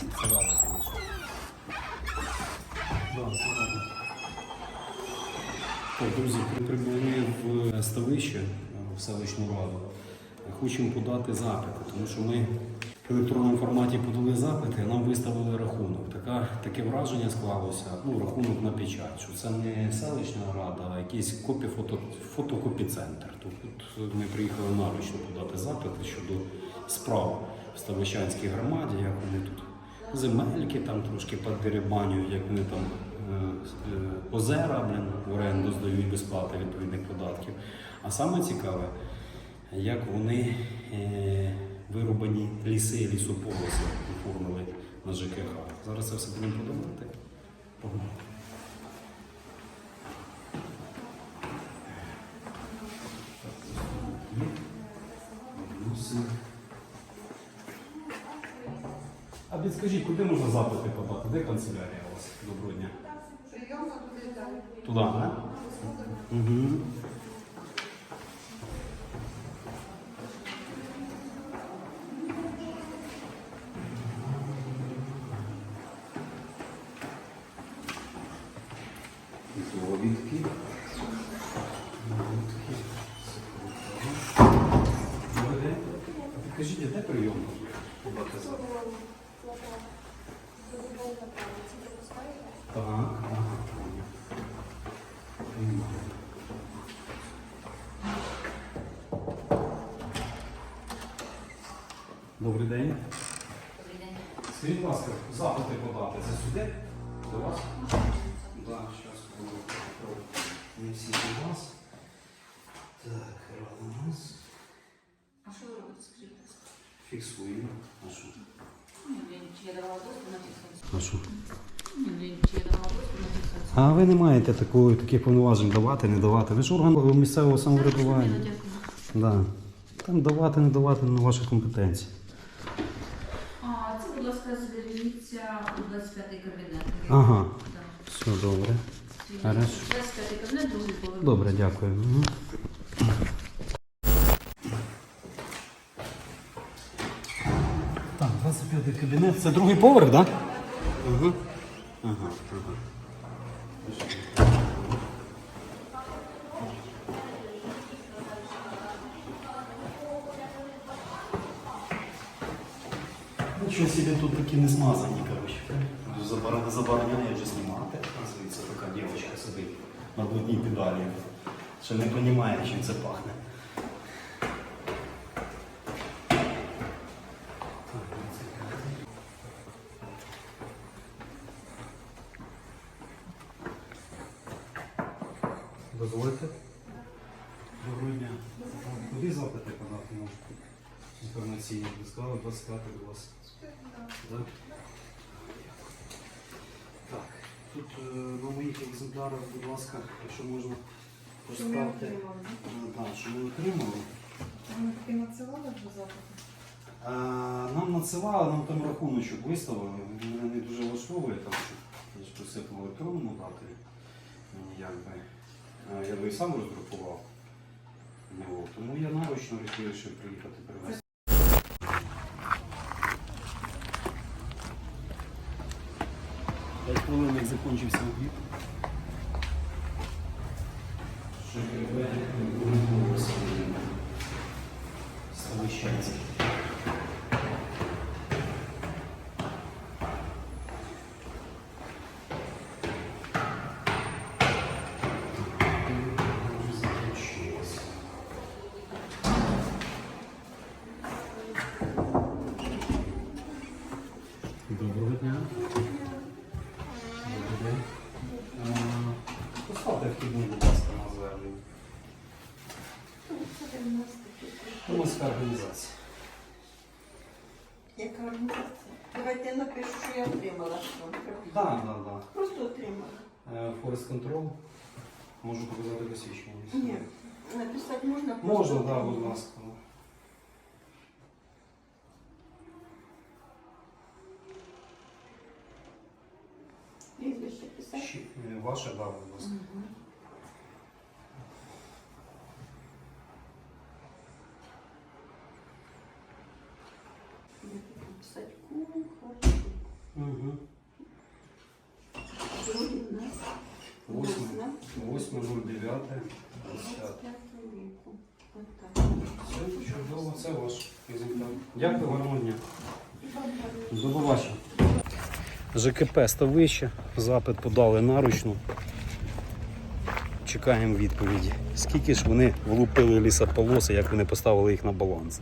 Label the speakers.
Speaker 1: Це рада, звісно. Да, рада. Так, друзі, при- прибули в ставище в селищну раду. Хочемо подати запити, тому що ми в електронному форматі подали запити, нам виставили рахунок. Така, таке враження склалося, ну, рахунок на печать, що це не селищна рада, а якийсь копі фото, фотокопіцентр. Тут ми приїхали наручно подати запити щодо справ в Ставищанській громаді, як вони тут земельки там трошки подеребанюють, як вони там е, е, озера блин, в оренду здають без плати відповідних податків. А саме цікаве, як вони е, вирубані ліси і лісополоси оформили на ЖКХ. Зараз це все будемо подавати. Погнали. А підскажіть, куди можна запити подати? Де канцелярія у вас? Доброго дня.
Speaker 2: Прийомно туди далі.
Speaker 1: Туди, так? Угу. Довідки. Підкажіть, де прийомно? Подати запит? Так, ага. Добрий день. Скажіть, будь ласка, запити подати це сюди? До вас? Так, зараз не всі до вас. Так, нас.
Speaker 2: А що ви робите, скажіть? будь ласка?
Speaker 1: Фіксуємо. А що? А що? А ви не маєте такої, таких повноважень давати, не давати. Ви ж орган місцевого самоврядування. Да. Там давати, не давати на ваші компетенції.
Speaker 2: А, це, будь ласка, зверніться у 25-й кабінет.
Speaker 1: Ага.
Speaker 2: Да.
Speaker 1: Все добре. Хорошо.
Speaker 2: 25-й кабінет, другий поверх.
Speaker 1: Добре, дякую. Угу. 25 кабінет. Це другий поверх, так? Да? Угу. Ага, ага. Нічого собі тут такі не смазані, коротше. Забороняє вже знімати. Оказується, така дівчинка сидить на одній педалі. Ще не розуміє, чим це пахне. Дозвольте. Доброго дня. Куди запити подати можете? Інформаційні. Ви сказали 25 до вас. Так? Так. Тут е, на моїх екземплярах, будь ласка, якщо можна поставити, е, так, що ми отримали.
Speaker 3: Вони таки надсилали вже запити?
Speaker 1: Нам надсилали, нам там рахуночок виставили. Мене не дуже влаштовує, там що я ж просив в електронному дати. Мені якби. Я би і сам роздрукував. Ну, Тому я наручно вирішив приїхати привезти. П'ять хвилин, як закінчився обід. ЖКВ Ставищенський. Вже закінчилося. Доброго дня. Добрий день. Е, Поставте вхідну, будь ласка, на звернення. Громадська організація.
Speaker 3: Яка організація? Давайте я напишу, що я отримала.
Speaker 1: Так, так, так.
Speaker 3: Просто отримала.
Speaker 1: Forest Control. Можу показати посвідчення.
Speaker 3: Ні. Написати можна? просто
Speaker 1: Можна, так,
Speaker 3: отримала.
Speaker 1: будь ласка.
Speaker 3: Прізвище писати?
Speaker 1: Е, Ваше, да, будь ласка.
Speaker 3: Мгм. Написати кухар.
Speaker 1: Угу.
Speaker 3: Другий у нас.
Speaker 1: 8.09.
Speaker 3: 25 року. Отак.
Speaker 1: Все чудово, це ваш результат. Дякую, гарного дня. До побачення. ЖКП Ставище. Запит подали наручну. Чекаємо відповіді. Скільки ж вони влупили лісополоси, як вони поставили їх на баланс.